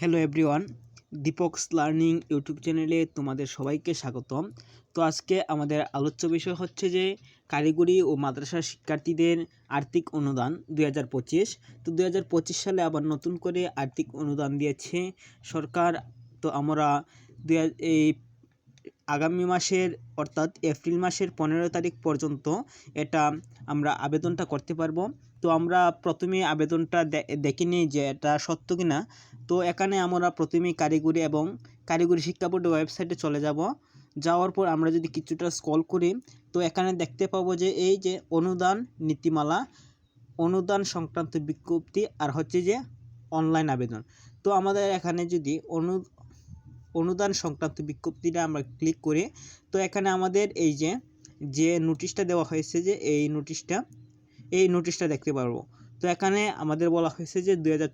Hello everyone Deepak's learning YouTube চ্যানেলে তোমাদের সবাইকে স্বাগতম। তো আজকে আমাদের আলোচ্য বিষয় হচ্ছে যে, কারিগরি ও মাদ্রাসা শিক্ষার্থীদের আর্থিক অনুদান দুই হাজার পঁচিশ। তো দু হাজার পঁচিশ সালে আবার নতুন করে আর্থিক অনুদান দিয়েছে সরকার। তো আমরা দুই এই আগামী মাসের, অর্থাৎ এপ্রিল মাসের পনেরো তারিখ পর্যন্ত এটা আমরা আবেদনটা করতে পারব। তো আমরা প্রথমে আবেদনটা দেখে নিই যে এটা সত্য কিনা। তো এখানে আমরা প্রথমেই কারিগরি এবং কারিগরি শিক্ষা বোর্ডের ওয়েবসাইটে চলে যাব। যাওয়ার পর আমরা যদি কিছুটা স্কল করি, তো এখানে দেখতে পাবো যে এই যে অনুদান নীতিমালা, অনুদান সংক্রান্ত বিজ্ঞপ্তি আর হচ্ছে যে অনলাইন আবেদন। তো আমাদের এখানে যদি অনু, অনুদান সংক্রান্ত বিজ্ঞপ্তিটা আমরা ক্লিক করি, তো এখানে আমাদের এই যে যে নোটিশটা দেওয়া হয়েছে যে এই নোটিশটা এই নোটিশটা দেখতে পারব। তো এখানে আমাদের বলা হয়েছে যে দু হাজার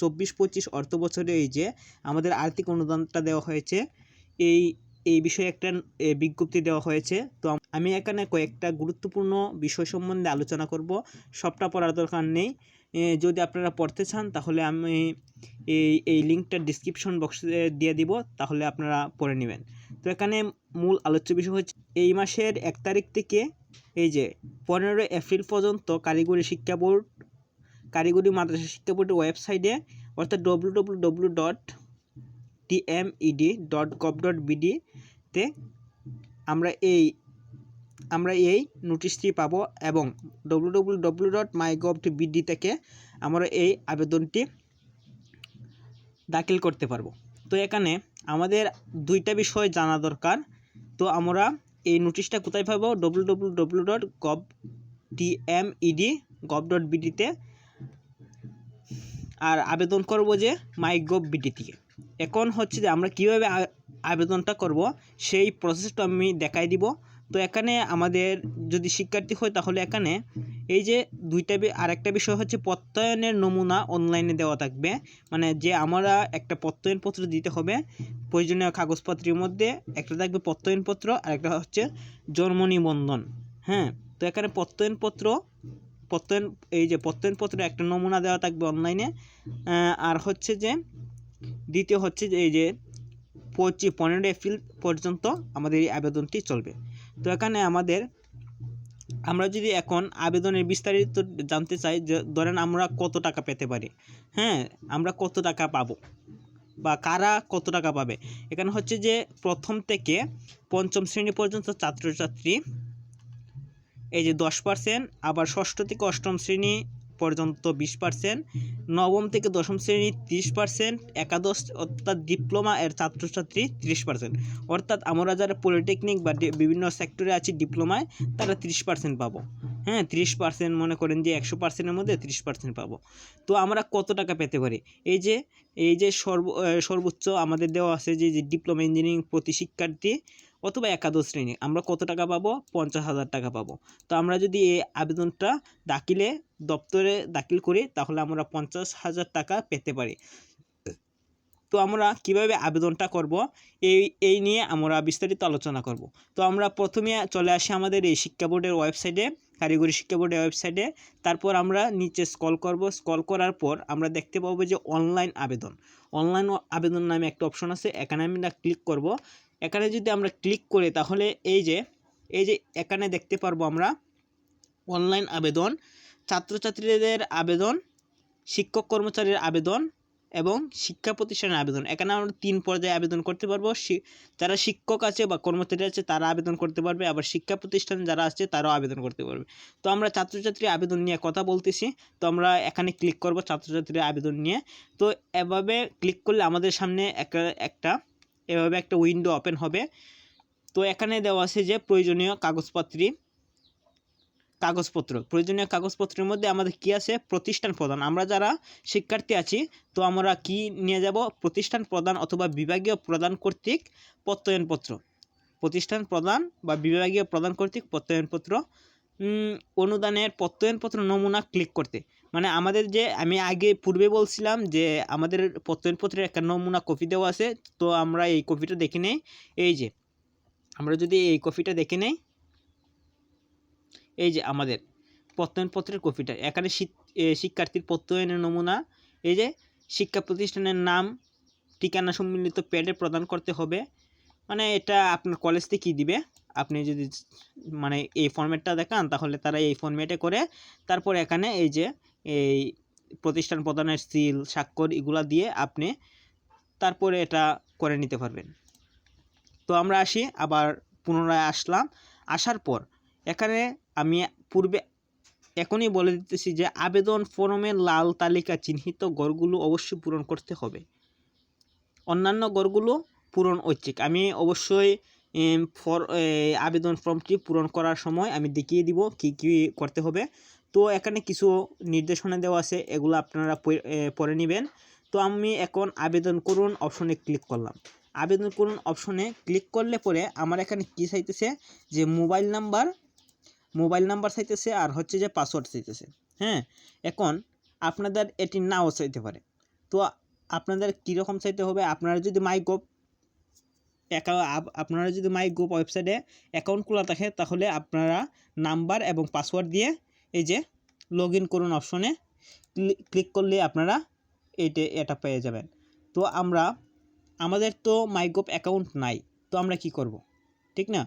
চব্বিশ পঁচিশ অর্থ বছরে এই যে আমাদের আর্থিক অনুদানটা দেওয়া হয়েছে, এই এই বিষয়ে একটা বিজ্ঞপ্তি দেওয়া হয়েছে। তো আমি এখানে কয়েকটা গুরুত্বপূর্ণ বিষয় সম্বন্ধে আলোচনা করব, সবটা পড়ার দরকার নেই। যদি আপনারা পড়তে চান তাহলে আমি এই এই লিঙ্কটা ডিসক্রিপশন বক্সে দিয়ে দিব, তাহলে আপনারা পড়ে নেবেন। তো এখানে মূল আলোচ্য বিষয় হচ্ছে, এই মাসের এক তারিখ থেকে এই যে পনেরোই এপ্রিল পর্যন্ত কারিগরি শিক্ষা বোর্ড কারিগরি মাদ্রাসা শিক্ষা বোর্ডের ওয়েবসাইটে, অর্থাৎ W W W dot TMED dot gov dot বিডিতে আমরা এই আমরা এই নোটিশটি পাব এবং W W W dot my gov BD থেকে আমরা এই আবেদনটি দাখিল করতে পারব। তো এখানে আমাদের দুইটা বিষয় জানা দরকার। তো আমরা এই নোটিশটা কোথায় পাবো? W W W dot gov TMED gov dot বিডিতে আর আবেদন করব যে মাই গভ বিডি থেকে এখন হচ্ছে যে আমরা কীভাবে আবেদনটা করব, সেই প্রসেসটা আমি দেখাই দিব। তো এখানে আমাদের যদি শিক্ষার্থী হয় তাহলে এখানে এই যে দুইটা আরেকটা বিষয় হচ্ছে প্রত্যয়নের নমুনা অনলাইনে দেওয়া থাকবে। মানে যে আমরা একটা প্রত্যয়নপত্র দিতে হবে, প্রয়োজনীয় কাগজপত্রের মধ্যে একটা থাকবে প্রত্যয়নপত্র আর একটা হচ্ছে জন্ম নিবন্ধন। হ্যাঁ তো এখানে প্রত্যয়নপত্র প্রত্যয়ন, এই যে প্রত্যয়নপত্র একটা নমুনা দেওয়া থাকবে অনলাইনে আর হচ্ছে যে, দ্বিতীয় হচ্ছে যে, এই যে পঁচিশ পনেরো এপ্রিল পর্যন্ত আমাদের এই আবেদনটি চলবে। তো এখানে আমাদের, আমরা যদি এখন আবেদনের বিস্তারিত জানতে চাই, যে ধরেন আমরা কত টাকা পেতে পারি হ্যাঁ আমরা কত টাকা পাবো বা কারা কত টাকা পাবে? এখানে হচ্ছে যে, প্রথম থেকে পঞ্চম শ্রেণি পর্যন্ত ছাত্রছাত্রী এই যে দশ পার্সেন্ট আবার ষষ্ঠ থেকে অষ্টম শ্রেণি পর্যন্ত বিশ পার্সেন্ট নবম থেকে দশম শ্রেণি তিরিশ পার্সেন্ট একাদশ অর্থাৎ ডিপ্লোমা এর ছাত্রছাত্রী তিরিশ পার্সেন্ট অর্থাৎ আমরা যারা পলিটেকনিক বা বিভিন্ন সেক্টরে আছি ডিপ্লোমায়, তারা তিরিশ পার্সেন্ট পাবো। হ্যাঁ তিরিশ পার্সেন্ট মনে করেন যে একশো পার্সেন্টের মধ্যে তিরিশ পার্সেন্ট পাবো। তো আমরা কত টাকা পেতে পারি? এই যে এই যে সর্ব সর্বোচ্চ আমাদের দেওয়া আছে যে ডিপ্লোমা ইঞ্জিনিয়ারিং প্রতি শিক্ষার্থী অথবা একাদশ শ্রেণি। আমরা কত টাকা পাবো? পঞ্চাশ হাজার টাকা পাবো। তো আমরা যদি এই আবেদনটা দাখিলে, দপ্তরে দাখিল করি, তাহলে আমরা পঞ্চাশ হাজার টাকা পেতে পারি। তো আমরা কীভাবে আবেদনটা করব? এই এই নিয়ে আমরা বিস্তারিত আলোচনা করব। তো আমরা প্রথমে চলে আসি আমাদের এই শিক্ষা বোর্ডের ওয়েবসাইটে, কারিগরি শিক্ষা বোর্ডের ওয়েবসাইটে। তারপর আমরা নিচে স্কল করব। স্কল করার পর আমরা দেখতে পাবো যে, অনলাইন আবেদন। অনলাইন আবেদন নামে একটা অপশন আছে। এখানে আমরা ক্লিক করব। এখানে যদি আমরা ক্লিক করি, তাহলে এই যে এই যে এখানে দেখতে পারব আমরা অনলাইন আবেদন, ছাত্রছাত্রীদের আবেদন, শিক্ষক কর্মচারীর আবেদন এবং শিক্ষা প্রতিষ্ঠানের আবেদন। এখানে আমরা তিন পর্যায়ে আবেদন করতে পারব। যারা শিক্ষক আছে বা কর্মচারী আছে, তারা আবেদন করতে পারবে। আবার শিক্ষা প্রতিষ্ঠান যারা আছে, তারাও আবেদন করতে পারবে। তো আমরা ছাত্রছাত্রী আবেদন নিয়ে কথা বলতেছি। তো আমরা এখানে ক্লিক করব ছাত্রছাত্রীর আবেদন নিয়ে। তো এভাবে ক্লিক করলে আমাদের সামনে একটা একটা এভাবে একটা উইন্ডো ওপেন হবে। তো এখানে দেওয়া আছে যে প্রয়োজনীয় কাগজপত্রী, কাগজপত্র। প্রয়োজনীয় কাগজপত্রের মধ্যে আমাদের কি আছে? প্রতিষ্ঠান প্রদান। আমরা যারা শিক্ষার্থী আছি, তো আমরা কি নিয়ে যাব? প্রতিষ্ঠান প্রদান অথবা বিভাগীয় প্রদান কর্তৃক প্রত্যয়নপত্র। প্রতিষ্ঠান প্রদান বা বিভাগীয় প্রদান কর্তৃক প্রত্যয়নপত্র। অনুদানের প্রত্যয়নপত্র নমুনা ক্লিক করতে। মানে আমাদের যে আমি আগে পূর্বে বলছিলাম যে আমাদের প্রত্যয়নপত্রের একটা নমুনা কপি দেওয়া আছে, তো আমরা এই কপিটা দেখে নেই। এই যে, আমরা যদি এই কপিটা দেখে নেই, এই যে আমাদের প্রত্যয়নপত্রের কপিটা, এখানে শিক্ষার্থীর প্রত্যয়নের নমুনা, এই যে শিক্ষা প্রতিষ্ঠানের নাম, ঠিকানা সম্মিলিত প্যাডে প্রদান করতে হবে। মানে এটা আপনার কলেজ থেকেই দিবে? আপনি যদি মানে এই ফর্মেটটা দেখান, তাহলে তারা এই ফর্মেটে করে, তারপর এখানে এই যে এই প্রতিষ্ঠান প্রদানের সিল, স্বাক্ষর এগুলা দিয়ে আপনি তারপরে এটা করে নিতে পারবেন। তো আমরা আসি, আবার পুনরায় আসলাম। আসার পর এখানে আমি পূর্বে এখনই বলে দিতেছি যে আবেদন ফর্মের লাল তালিকা চিহ্নিত গড়গুলো অবশ্যই পূরণ করতে হবে। অন্যান্য গড়গুলো পূরণ ঐচ্ছিক। আমি অবশ্যই ফর আবেদন ফর্মটি পূরণ করার সময় আমি দেখিয়ে দিব কি কি করতে হবে। তো এখানে কিছু নির্দেশনা দেওয়া আছে, এগুলো আপনারা পড়ে- নেবেন। তো আমি এখন আবেদন করুন অপশনে ক্লিক করলাম। আবেদন করুন অপশনে ক্লিক করলে পরে আমার এখানে কি চাইতেছে? যে মোবাইল নাম্বার মোবাইল নাম্বার চাইতেছে আর হচ্ছে যে পাসওয়ার্ড চাইতেছে। হ্যাঁ এখন আপনাদের এটি নাও চাইতে পারে। তো আপনাদের কীরকম চাইতে হবে? আপনারা যদি মাই গোপ আপনারা যদি মাই গ্রুপ ওয়েবসাইটে অ্যাকাউন্ট খোলা থাকে, তাহলে আপনারা নাম্বার এবং পাসওয়ার্ড দিয়ে এই যে লগ ইন করুন অপশনে ক্লিক করলে আপনারা এইটে, এটা পেয়ে যাবেন। তো আমরা, আমাদের তো মাইগোপ অ্যাকাউন্ট নাই, তো আমরা কি করব? ঠিক না?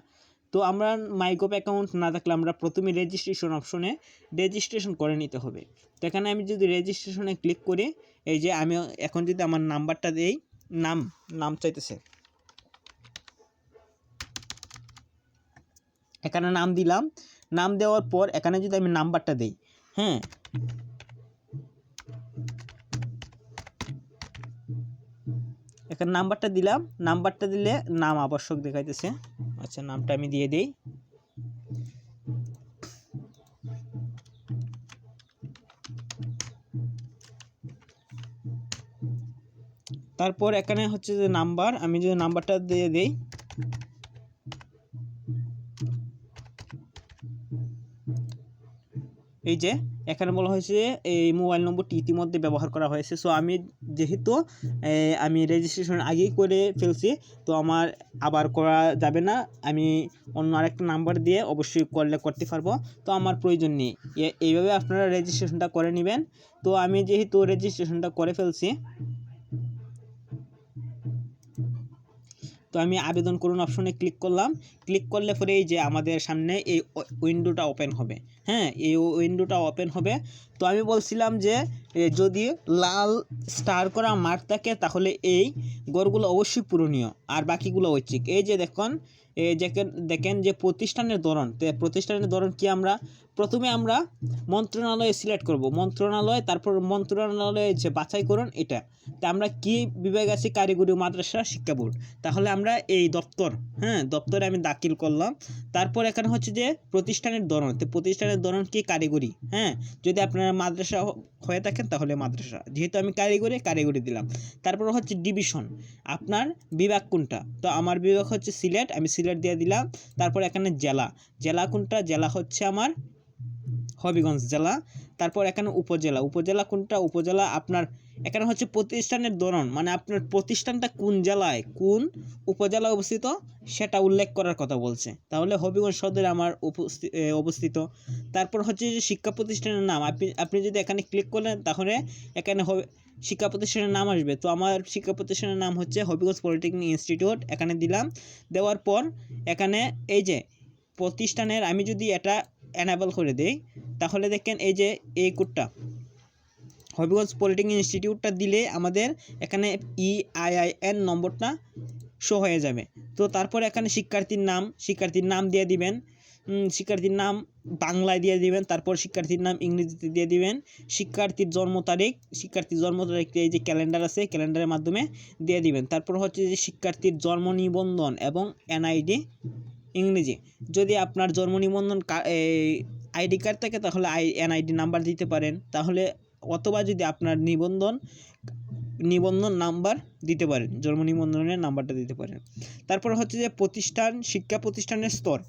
তো আমরা মাইগোপ অ্যাকাউন্ট না থাকলে আমরা প্রথমে রেজিস্ট্রেশন অপশনে রেজিস্ট্রেশন করে নিতে হবে। তো এখানে আমি যদি রেজিস্ট্রেশনে ক্লিক করি, এই যে আমি এখন যদি আমার নাম্বারটা দেই, নাম নাম চাইতেছে। এখানে নাম দিলাম নাম দেওয়ার পর এখানে যদি আমি নাম্বারটা দেই হ্যাঁ? এখানে নাম্বারটা দিলাম, নাম্বারটা দিলে নাম আবশ্যক দেখাইতেছে। আচ্ছা নামটা আমি দিয়ে দিই। তারপর এখানে হচ্ছে যে নাম্বার, আমি যদি নাম্বারটা দিয়ে দিই এই যে, এখানে বলা হয়েছে এই মোবাইল নম্বরটি ইতিমধ্যে ব্যবহার করা হয়েছে। সো আমি যেহেতু আমি রেজিস্ট্রেশন আগেই করে ফেলছি, তো আমার আবার করা যাবে না। আমি অন্য আরেকটা নাম্বার দিয়ে অবশ্যই করলে করতে পারব। তো আমার প্রয়োজন নেই। এইভাবে আপনারা রেজিস্ট্রেশনটা করে নেবেন। তো আমি যেহেতু রেজিস্ট্রেশনটা করে ফেলছি তো আমি আবেদন করুন অপশনে ক্লিক করলাম। ক্লিক করলে পরে এই যে আমাদের সামনে এই উইন্ডোটা ওপেন হবে। হ্যাঁ এই উইন্ডোটা ওপেন হবে। তো আমি বলছিলাম যে যদি লাল স্টার করা মার্ক থাকে, তাহলে এই গড়গুলো অবশ্যই পূরণীয়। আর বাকিগুলো ঐচ্ছিক। এই যে দেখুন এই দেখেন দেখেন যে প্রতিষ্ঠানের ধরন। প্রতিষ্ঠানের ধরন কি আমরা প্রথমে আমরা মন্ত্রণালয়ে সিলেক্ট করব। মন্ত্রণালয়, তারপর মন্ত্রণালয়ে যে বাছাই করুন এটা। তা আমরা কি বিভাগ আছে? কারিগরি মাদ্রাসা শিক্ষা বোর্ড। তাহলে আমরা এই দপ্তর হ্যাঁ দপ্তরে আমি দাখিল করলাম। তারপর এখানে হচ্ছে যে প্রতিষ্ঠানের ধরন। তো প্রতিষ্ঠানের ধরন কি? কারিগরি হ্যাঁ। যদি আপনারা মাদ্রাসা হয়ে থাকেন, তাহলে মাদ্রাসা। যেহেতু আমি কারিগরি কারিগরি দিলাম। তারপর হচ্ছে ডিভিশন আপনার বিভাগ কোনটা? তো আমার বিভাগ হচ্ছে সিলেট আমি সিলেট দিয়ে দিলাম। তারপর এখানে জেলা। জেলা কোনটা? জেলা হচ্ছে আমার হবিগঞ্জ জেলা। তারপর এখানে উপজেলা। উপজেলা কোনটা? উপজেলা আপনার এখানে হচ্ছে প্রতিষ্ঠানের ধরন। মানে আপনার প্রতিষ্ঠানটা কোন জেলায়? কোন উপজেলায় অবস্থিত? সেটা উল্লেখ করার কথা বলছে। তাহলে হবিগঞ্জ সদরে আমার অবস্থিত। তারপর হচ্ছে যে শিক্ষা প্রতিষ্ঠানের নাম। আপনি আপনি যদি এখানে ক্লিক করেন তাহলে এখানে হবে, শিক্ষা প্রতিষ্ঠানের নাম আসবে। তো আমার শিক্ষা প্রতিষ্ঠানের নাম হচ্ছে হবিগঞ্জ পলিটেকনিক ইনস্টিটিউট। এখানে দিলাম। দেওয়ার পর এখানে এই যে প্রতিষ্ঠানের, আমি যদি এটা অ্যানাবেল করে দেই, তাহলে দেখেন এই যে এই কোডটা। হবিগঞ্জ পলিটেকনিক ইনস্টিটিউটটা দিলে আমাদের এখানে ই আই আই এন নম্বরটা শো হয়ে যাবে। তো তারপর এখানে শিক্ষার্থীর নাম শিক্ষার্থীর নাম দিয়ে দিবেন। শিক্ষার্থীর নাম বাংলায় দিয়ে দিবেন, তারপর শিক্ষার্থীর নাম ইংরেজিতে দিয়ে দিবেন। শিক্ষার্থীর জন্ম তারিখ, শিক্ষার্থীর জন্ম তারিখ এই যে ক্যালেন্ডার আছে, ক্যালেন্ডারের মাধ্যমে দিয়ে দিবেন। তারপর হচ্ছে যে শিক্ষার্থীর জন্ম নিবন্ধন এবং এনআইডি ইংরেজি। যদি আপনার জন্ম নিবন্ধন আইডি কার্ড থাকে, তাহলে আই, এনআইডি নাম্বার দিতে পারেন। তাহলে অথবা যদি আপনার নিবন্ধন নিবন্ধন নাম্বার দিতে পারেন, জন্ম নিবন্ধনের নাম্বারটা দিতে পারেন। তারপর হচ্ছে যে প্রতিষ্ঠান, শিক্ষা প্রতিষ্ঠানের স্তর।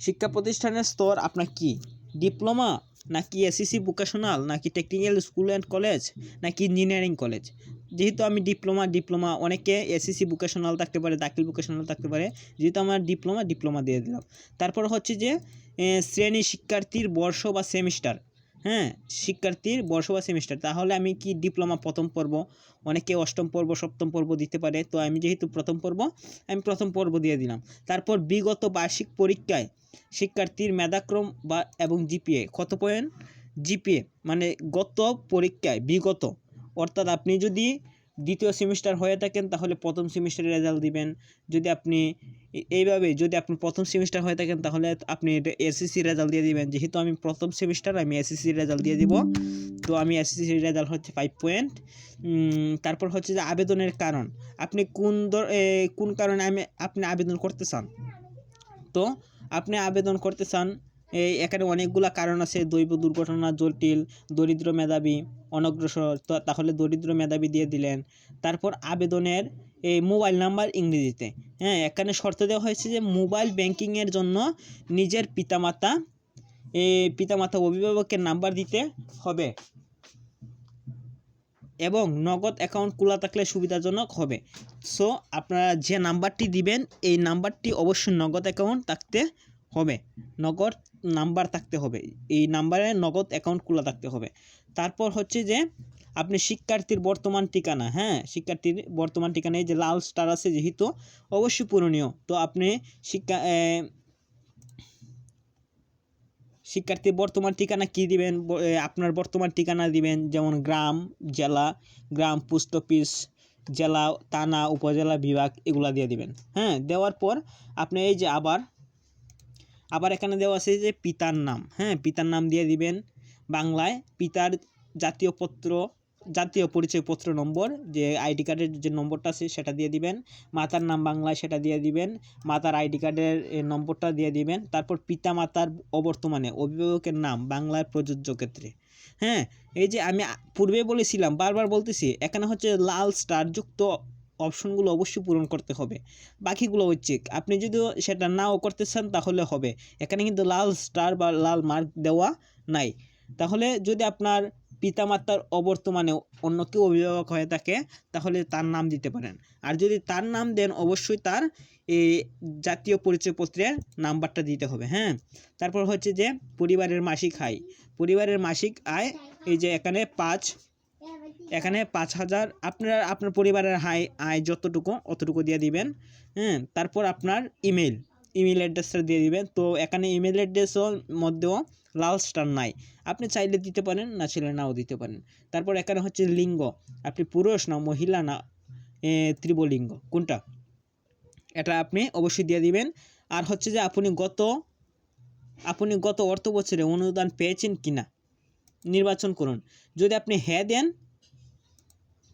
শিক্ষা প্রতিষ্ঠানের স্তর আপনার কি? ডিপ্লোমা, নাকি এসিসি ভোকেশনাল, নাকি টেকনিক্যাল স্কুল অ্যান্ড কলেজ, নাকি ইঞ্জিনিয়ারিং কলেজ? যেহেতু আমি ডিপ্লোমা ডিপ্লোমা অনেকে এসিসি ভোকেশনাল থাকতে পারে, দাখিল ভোকেশনাল থাকতে পারে, যেহেতু আমার ডিপ্লোমা ডিপ্লোমা দিয়ে দিলাম। তারপর হচ্ছে যে শ্রেণি শিক্ষার্থীর বর্ষ বা সেমিস্টার হ্যাঁ শিক্ষার্থীর বর্ষ বা সেমিস্টার তাহলে আমি কি ডিপ্লোমা প্রথম পর্ব? অনেকে অষ্টম পর্ব, সপ্তম পর্ব দিতে পারে, তো আমি যেহেতু প্রথম পর্ব, আমি প্রথম পর্ব দিয়ে দিলাম। তারপর বিগত বার্ষিক পরীক্ষায় শিক্ষার্থীর মেধাক্রম বা এবং জিপিএ কত পয়েন্ট জিপিএ মানে গত পরীক্ষায় বিগত অর্থাৎ আপনি যদি দ্বিতীয় সেমিস্টার হয়ে থাকেন, তাহলে প্রথম সেমিস্টারের রেজাল্ট দিবেন। যদি আপনি এইভাবে যদি আপনি প্রথম সেমিস্টার হয়ে থাকেন, তাহলে আপনি এসএসসি রেজাল্ট দিয়ে দিবেন। যেহেতু আমি প্রথম সেমিস্টার আমি এসএসসি রেজাল্ট দিয়ে দিব। তো আমি এসএসসি রেজাল্ট হচ্ছে ফাইভ পয়েন্ট তারপর হচ্ছে যে আবেদনের কারণ। আপনি কোন কোন কারণে আমি, আপনি আবেদন করতে চান? তো আপনি আবেদন করতে চান এই এখানে অনেকগুলো কারণ আছে, দৈব দুর্ঘটনা, জটিল, দরিদ্র মেধাবী, অনগ্রসর তাহলে দরিদ্র মেধাবী দিয়ে দিলেন। তারপর আবেদনের এই মোবাইল নাম্বার ইংরেজিতে। হ্যাঁ এখানে শর্ত দেওয়া হয়েছে যে মোবাইল ব্যাংকিংয়ের জন্য নিজের পিতামাতা এ পিতামাতা অভিভাবকের নাম্বার দিতে হবে এবং নগদ অ্যাকাউন্ট খোলা থাকলে সুবিধাজনক হবে। সো, আপনারা যে নাম্বারটি দিবেন, এই নাম্বারটি অবশ্যই নগদ অ্যাকাউন্ট থাকতে হবে। নগদ নাম্বার থাকতে হবে। এই নাম্বারে নগদ অ্যাকাউন্ট খোলা থাকতে হবে। তারপর হচ্ছে যে, আপনি শিক্ষার্থীর বর্তমান ঠিকানা হ্যাঁ? শিক্ষার্থীর বর্তমান ঠিকানা এই যে লাল স্টার আছে যেহেতু, অবশ্যই পূরণীয় তো আপনি শিক্ষা শিক্ষার্থীর বর্তমান ঠিকানা কি দিবেন? আপনার বর্তমান ঠিকানা দিবেন, যেমন গ্রাম, জেলা, গ্রাম, পোস্ট অফিস, জেলা, থানা, উপজেলা, বিভাগ, এগুলা দিয়ে দিবেন। হ্যাঁ? দেওয়ার পর আপনি এই যে আবার আবার এখানে দেওয়া আছে যে পিতার নাম হ্যাঁ পিতার নাম দিয়ে দিবেন বাংলায় পিতার জাতীয় পত্র, জাতীয় পরিচয়পত্র নম্বর, যে আইডি কার্ডের যে নম্বরটা আছে সেটা দিয়ে দিবেন, মাতার নাম বাংলায় সেটা দিয়ে দিবেন, মাতার আইডি কার্ডের নম্বরটা দিয়ে দিবেন, তারপর পিতা মাতার অবর্তমানে অভিভাবকের নাম বাংলায় প্রযোজ্য ক্ষেত্রে হ্যাঁ এই যে আমি পূর্বে বলেছিলাম, বারবার বলতেছি, এখানে হচ্ছে লাল স্টার যুক্ত অপশনগুলো অবশ্যই পূরণ করতে হবে। বাকিগুলো হচ্ছে আপনি যদি সেটা নাও করতে চান, তাহলে হবে। এখানে কিন্তু লাল স্টার বা লাল মার্ক দেওয়া নাই। তাহলে যদি আপনার পিতামাতার অবর্তমানে অন্য কেউ অভিভাবক হয়ে থাকে, তাহলে তার নাম দিতে পারেন। আর যদি তার নাম দেন, অবশ্যই তার এই জাতীয় পরিচয়পত্রের নাম্বারটা দিতে হবে হ্যাঁ? তারপর হচ্ছে যে পরিবারের মাসিক আয়। পরিবারের মাসিক আয় এই যে এখানে পাঁচ এখানে পাঁচ হাজার, আপনার আপনার পরিবারের হাই, আয় যতটুকু, অতটুকু দিয়ে দিবেন হ্যাঁ তারপর আপনার ইমেল ইমেল অ্যাড্রেসটা দিয়ে দিবেন। তো এখানে ইমেল অ্যাড্রেসও মধ্যেও লাল স্টার নাই। আপনি চাইলে দিতে পারেন, না চাইলে নাও দিতে পারেন। তারপর এখানে হচ্ছে লিঙ্গ। আপনি পুরুষ না, মহিলা না ত্রিবলিঙ্গ, কোনটা? এটা আপনি অবশ্যই দিয়ে দিবেন। আর হচ্ছে যে আপনি গত আপনি গত অর্থ বছরে অনুদান পেয়েছেন কি না নির্বাচন করুন। যদি আপনি হ্যাঁ দেন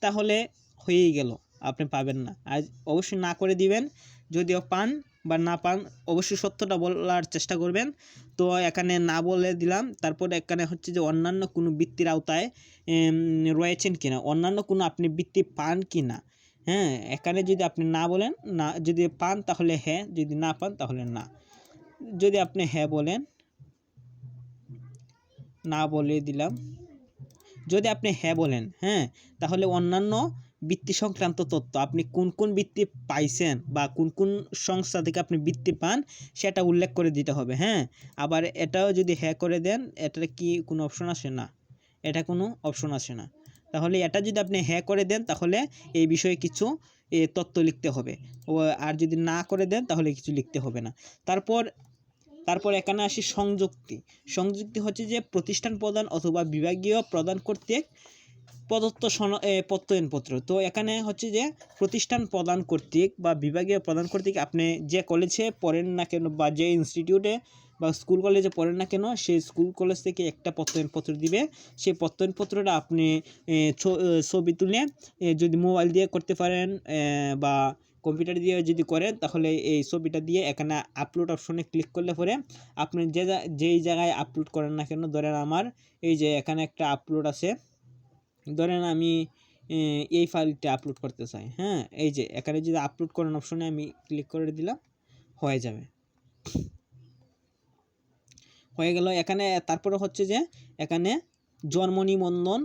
তাহলে হয়েই গেল, আপনি পাবেন না। আর অবশ্যই না করে দিবেন, যদিও পান বা না পান, অবশ্যই সত্যটা বলার চেষ্টা করবেন। তো এখানে না বলে দিলাম, তারপর এখানে হচ্ছে যে অন্যান্য কোনো বৃত্তির আওতায় রয়েছেন কিনা? অন্যান্য কোনো আপনি বৃত্তি পান কি না হ্যাঁ এখানে যদি আপনি না বলেন, না, যদি পান তাহলে হ্যাঁ যদি না পান তাহলে না। যদি আপনি হ্যাঁ বলেন, না বলে দিলাম। যদি আপনি হ্যাঁ বলেন হ্যাঁ? তাহলে অন্যান্য বৃত্তি সংক্রান্ত তথ্য, আপনি কোন কোন বৃত্তি পাইছেন বা কোন কোন সংস্থা থেকে আপনি বৃত্তি পান, সেটা উল্লেখ করে দিতে হবে হ্যাঁ? আবার এটাও যদি হ্যাঁ করে দেন, এটার কি কোনো অপশন আসে না? এটা কোনো অপশন আসে না। তাহলে এটা যদি আপনি হ্যাঁ করে দেন, তাহলে এই বিষয়ে কিছু তথ্য লিখতে হবে। আর যদি না করে দেন, তাহলে কিছু লিখতে হবে না। তারপর তারপর এখানে আসি সংযুক্তি। সংযুক্তি হচ্ছে যে প্রতিষ্ঠান প্রদান অথবা বিভাগীয় প্রদান কর্তৃক প্রদত্ত প্রত্যয়নপত্র। তো এখানে হচ্ছে যে প্রতিষ্ঠান প্রদান কর্তৃক বা বিভাগীয় প্রদান কর্তৃক আপনি যে কলেজে পড়েন না কেন বা যে ইনস্টিটিউটে বা স্কুল কলেজে পড়েন না কেন, সেই স্কুল কলেজ থেকে একটা প্রত্যয়নপত্র দিবে। সেই প্রত্যয়নপত্রটা আপনি ছবি তুলে যদি মোবাইল দিয়ে করতে পারেন বা কম্পিউটার দিয়ে যদি করেন, তাহলে এই ছবিটা দিয়ে এখানে আপলোড অপশনে ক্লিক করলে পরে আপনি যে যেই জায়গায় আপলোড করেন না কেন, ধরেন আমার এই যে এখানে একটা আপলোড আছে, ধরেন আমি এই ফাইলটা আপলোড করতে চাই হ্যাঁ? এই যে এখানে যদি আপলোড করেন অপশনে আমি ক্লিক করে দিলাম, হয়ে যাবে। হয়ে গেল, এখানে তারপরে হচ্ছে যে, এখানে জন্ম নিবন্ধন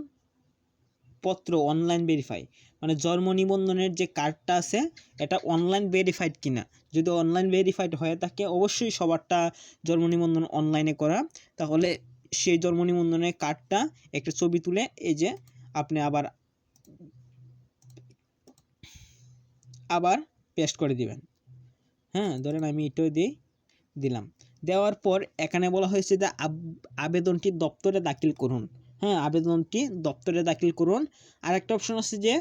পত্র অনলাইন ভেরিফাই মানে জন্ম নিবন্ধনের যে কার্ডটা আছে, এটা অনলাইন ভেরিফাইড কিনা। যদি অনলাইন ভেরিফাইড হয়ে থাকে, অবশ্যই সবারটা জন্ম নিবন্ধন অনলাইনে করা। তাহলে সেই জন্ম নিবন্ধনের কার্ডটা একটা ছবি তুলে এই যে আপনি আবার আবার পেস্ট করে দিবেন। হ্যাঁ ধরেন আমি এটাও দিই দিলাম। দেওয়ার পর এখানে বলা হয়েছে যে আবেদনটি দপ্তরে দাখিল করুন। হ্যাঁ আবেদনটি দপ্তরে দাখিল করুন। আর একটা অপশন আছে যে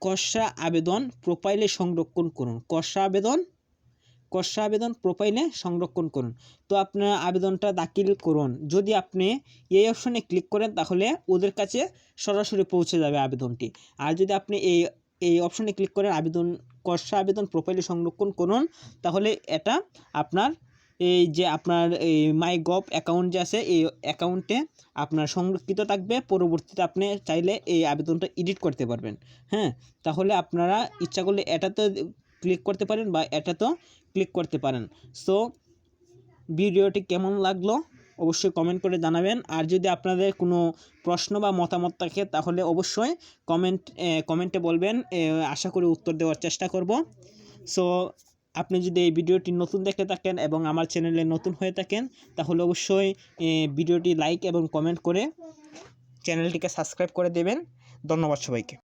কষা আবেদন প্রোফাইলে সংরক্ষণ করুন। কষা আবেদন কষা আবেদন প্রোফাইলে সংরক্ষণ করুন। তো আপনার আবেদনটা দাখিল করুন। যদি আপনি এই অপশনে ক্লিক করেন, তাহলে ওদের কাছে সরাসরি পৌঁছে যাবে আবেদনটি। আর যদি আপনি এই এই অপশনে ক্লিক করেন, আবেদন, কষা আবেদন প্রোফাইলে সংরক্ষণ করুন, তাহলে এটা আপনার এই যে আপনার এই মাই গভ অ্যাকাউন্ট যে আছে, এই অ্যাকাউন্টে আপনার সংরক্ষিত থাকবে। পরবর্তীতে আপনি চাইলে এই আবেদনটা এডিট করতে পারবেন। হ্যাঁ? তাহলে আপনারা ইচ্ছা করলে এটাতে ক্লিক করতে পারেন বা এটাতেও ক্লিক করতে পারেন। সো ভিডিওটি কেমন লাগল অবশ্যই কমেন্ট করে জানাবেন। আর যদি আপনাদের কোনো প্রশ্ন বা মতামত থাকে, তাহলে অবশ্যই কমেন্ট কমেন্টে বলবেন। আশা করি উত্তর দেওয়ার চেষ্টা করব। সো আপনি যদি এই ভিডিওটি নতুন দেখে থাকেন এবং আমার চ্যানেলে নতুন হয়ে থাকেন, তাহলে অবশ্যই ভিডিওটি লাইক এবং কমেন্ট করে চ্যানেলটিকে সাবস্ক্রাইব করে দেবেন। ধন্যবাদ সবাইকে।